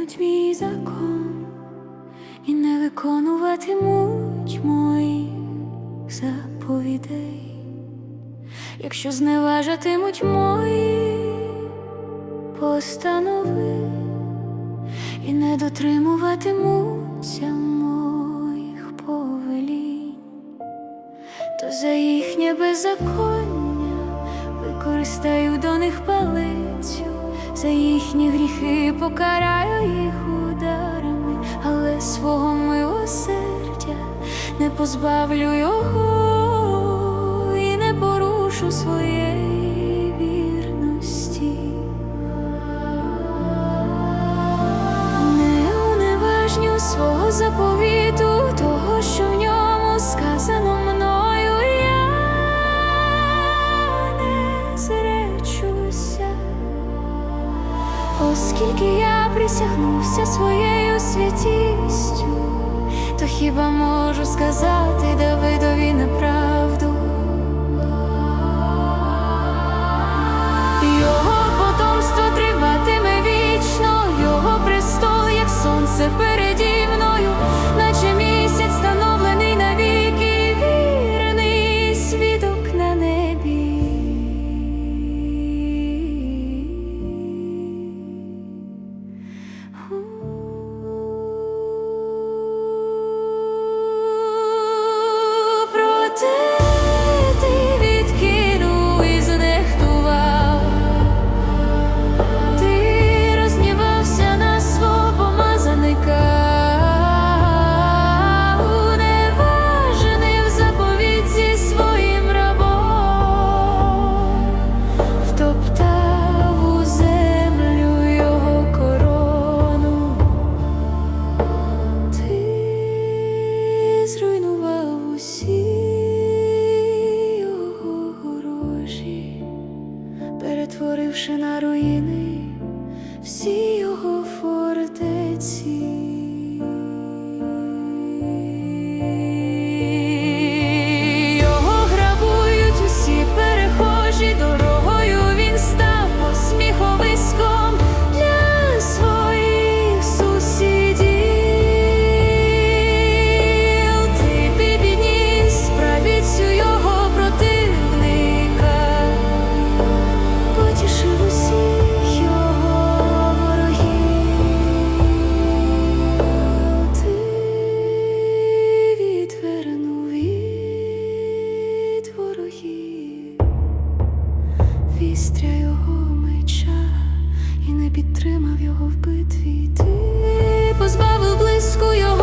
покинуть мій закон і не виконуватимуть моїх заповідей, якщо зневажатимуть мої постанови і не дотримуватимуться моїх повелінь, то за їхнє беззаконня використаю до них палицю за їхні гріхи покараю їх ударами, але свого милосердя не позбавлю його і не порушу своєї вірності. Не уневажню свого заповіту, оскільки я присягнувся своєю святістю, то хіба можу сказати Давидові неправду? Його потомство триватиме вічно, його престол, як сонце переді перетворивши на руїни всі його фортеці. вістря його меча, і не підтримав його в битві, ти позбавив близько його.